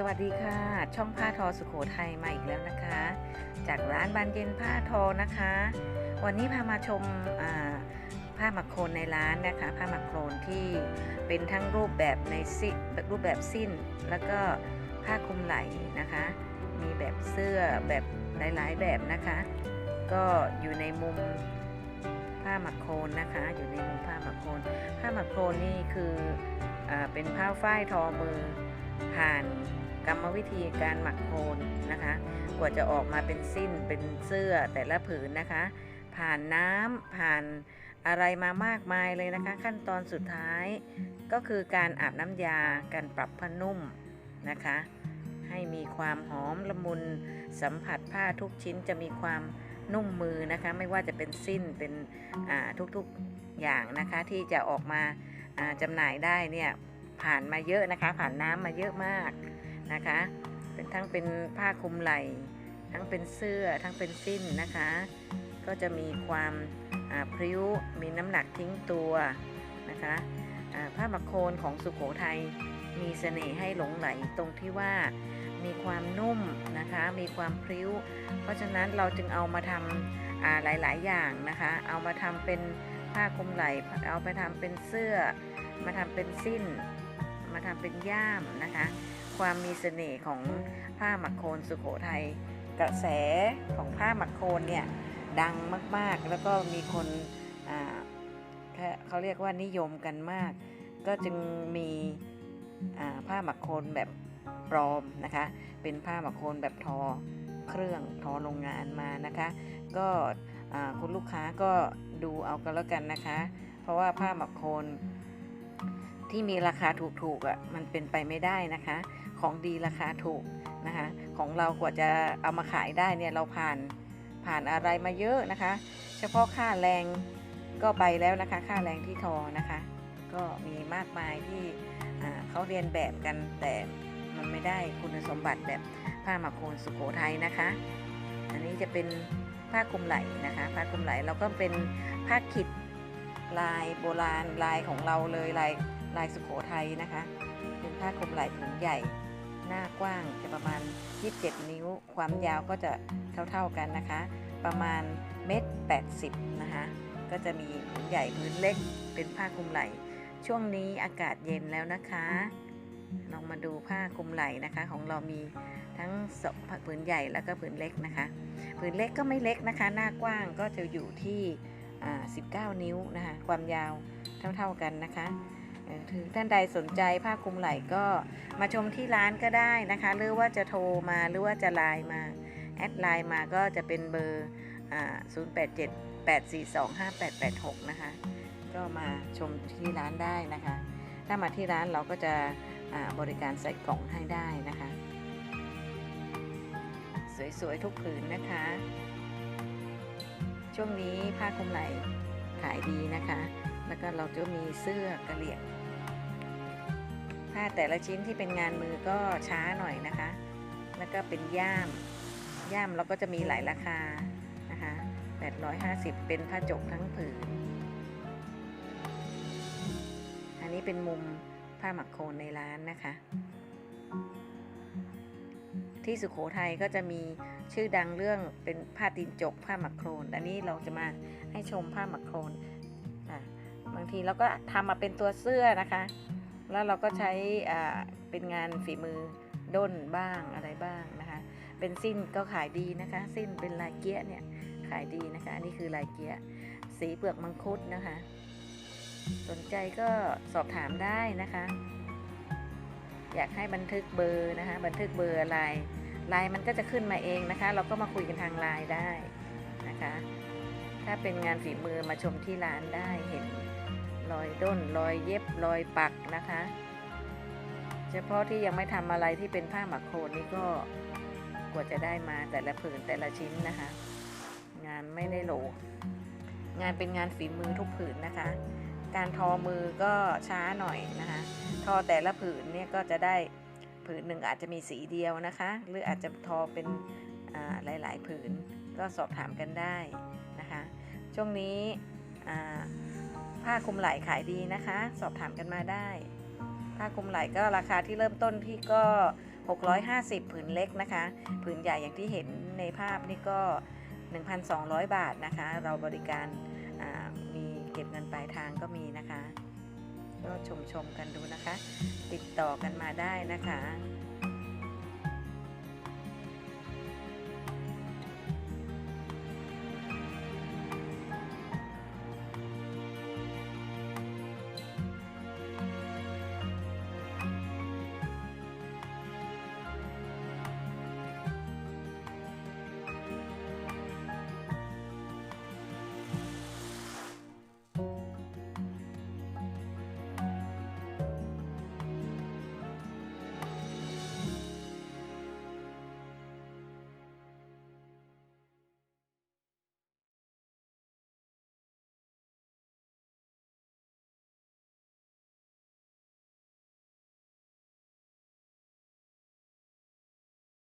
สวัสดีค่ะ ช่องผ้าทอสุโขทัยมาอีกแล้วนะคะ จากร้านบานเย็นผ้าทอนะคะ วันนี้พามาชมผ้าหมักโครนในร้านนะคะ ผ้าหมักโครนที่เป็นทั้งรูปแบบในซิรูปแบบสิ้น แล้วก็ผ้าคลุมไหล่นะคะ มีแบบเสื้อแบบหลายๆแบบนะคะ ก็อยู่ในมุมผ้าหมักโครนนะคะ อยู่ในมุมผ้าหมักโครนผ้าหมักโครนนี่คืออเป็นผ้าฝ้ายทอมือ ผ่านกรรมวิธีการหมักโคนนะคะ กว่าจะออกมาเป็นสิ้นเป็นเสื้อแต่ละผืนนะคะ ผ่านน้ำผ่านอะไรมามากมายเลยนะคะ ขั้นตอนสุดท้ายก็คือการอาบน้ำยาการปรับผ้านุ่มนะคะ ให้มีความหอมละมุนสัมผัสผ้าทุกชิ้นจะมีความนุ่มมือนะคะ ไม่ว่าจะเป็นสิ้นเป็นทุกๆอย่างนะคะที่จะออกมาจำหน่ายได้เนี่ย ผ่านมาเยอะนะคะ ผ่านน้ำมาเยอะมากนะคะ เป็นทั้งเป็นผ้าคลุมไหล่ ทั้งเป็นเสื้อทั้งเป็นสิ้นนะคะ ก็จะมีความพริ้วมีน้ำหนักทิ้งตัวนะคะผ้ามักโคนของสุโขทัยมีเสน่ห์ให้หลงไหลตรงที่ว่ามีความนุ่มนะคะ มีความพริ้ว เพราะฉะนั้นเราจึงเอามาทำอ่าหลาย ๆ อย่างนะคะ เอามาทำเป็นผ้าคลุมไหล่ เอาไปทำเป็นเสื้อ มาทำเป็นสิ้น มาทำเป็นย่ามนะคะ ความมีเสน่ห์ของผ้าหมักโคนสุโขทัยกระแสของผ้าหมักโคนเนี่ยดังมากๆ แล้วก็มีคนเขาเรียกว่านิยมกันมาก ก็จึงมีผ้าหมักโคนแบบปลอมนะคะ เป็นผ้าหมักโคนแบบทอเครื่องทอโรงงานมานะคะ ก็คุณลูกค้าก็ดูเอากันแล้วกันนะคะ เพราะว่าผ้าหมักโคน ที่มีราคาถูกๆอะ่ะมันเป็นไปไม่ได้นะคะ ของดีราคาถูกนะคะ ของเรากว่าจะเอามาขายได้เนี่ยเราผ่านผ่านอะไรมาเยอะนะคะ เฉพาะค่าแรงก็ไปแล้วนะคะ ค่าแรงที่ทอนะคะ ก็มีมากมายที่เขาเรียนแบบกันแต่มันไม่ได้คุณสมบัติแบบผ้าหมักโคนสุโขทัยนะคะ อันนี้จะเป็นผ้าคลุมไหล่นะคะ ผ้าคลุมไหล่เราก็เป็นผ้าขิดลายโบราณลายของเราเลยลาย ลายสุโขทัยนะคะ เป็นผ้าคลุมไหล่ผืนใหญ่ หน้ากว้างจะประมาณ 27 นิ้ว ความยาวก็จะเท่าๆกันนะคะ ประมาณเมตร80 นะคะ ก็จะมีผืนใหญ่ผืนเล็ก เป็นผ้าคลุมไหล่ ช่วงนี้อากาศเย็นแล้วนะคะ ลองมาดูผ้าคลุมไหล่นะคะ ของเรามีทั้งสผืนใหญ่แล้วก็ผืนเล็กนะคะ ผืนเล็กก็ไม่เล็กนะคะ หน้ากว้างก็จะอยู่ที่ 19 นิ้วนะคะ ความยาวเท่าๆกันนะคะ ถือท่านใดสนใจผ้าคลุมไหล่ก็มาชมที่ร้านก็ได้นะคะ หรือว่าจะโทรมาหรือว่าจะไลน์มาแอดไลน์มาก็จะเป็นเบอร์087 842 5886 นะคะ ก็มาชมที่ร้านได้นะคะ ถ้ามาที่ร้านเราก็จะบริการใส่กล่องให้ได้นะคะ สวยๆ ทุกผืนนะคะ ช่วงนี้ผ้าคลุมไหล่ขายดีนะคะ แล้วก็เราจะมีเสื้อกระเหลี่ยงผ้าแต่ละชิ้นที่เป็นงานมือก็ช้าหน่อยนะคะ แล้วก็เป็นย่าม ย่ามเราก็จะมีหลายราคานะคะ850 เป็นผ้าจกทั้งผืน อันนี้เป็นมุมผ้าหมักโคนในร้านนะคะ ที่สุขโขทัยก็จะมีชื่อดังเรื่องเป็นผ้าตีนจกผ้าหมักโครนอันนี้เราจะมาให้ชมผ้าหมักโครนางทีเราก็ทำมาเป็นตัวเสื้อนะคะ แล้วเราก็ใช้เป็นงานฝีมือด้นบ้างอะไรบ้างนะคะ เป็นสิ้นก็ขายดีนะคะ สิ้นเป็นลายเกี้ยเนี่ยขายดีนะคะ อันนี้คือลายเกี้ยสีเปลือกมังคุดนะคะ สนใจก็สอบถามได้นะคะ อยากให้บันทึกเบอร์นะคะ บันทึกเบอร์อะไรไลน์มันก็จะขึ้นมาเองนะคะ เราก็มาคุยกันทางไลน์ได้นะคะ ถ้าเป็นงานฝีมือมาชมที่ร้านได้เห็นรอยด้นรอยเย็บรอยปักนะคะ เฉพาะที่ยังไม่ทำอะไรที่เป็นผ้าหมักโคนนี่ก็กว่าจะได้มาแต่ละผืนแต่ละชิ้นนะคะ งานไม่ได้โหล งานเป็นงานฝีมือทุกผืนนะคะ การทอมือก็ช้าหน่อยนะคะ ทอแต่ละผืนเนี่ยก็จะได้ผืนหนึ่งอาจจะมีสีเดียวนะคะ หรืออาจจะทอเป็นหลาย ๆ ผืนก็สอบถามกันได้ ช่วงนี้ผ้าคลุมไหล่ขายดีนะคะ สอบถามกันมาได้ ผ้าคลุมไหล่ก็ราคาที่เริ่มต้นที่ก็ 650 ผืนเล็กนะคะ ผืนใหญ่อย่างที่เห็นในภาพนี่ก็ 1,200 บาทนะคะ เราบริการมีเก็บเงินปลายทางก็มีนะคะ ก็ชมชมกันดูนะคะ ติดต่อกันมาได้นะคะ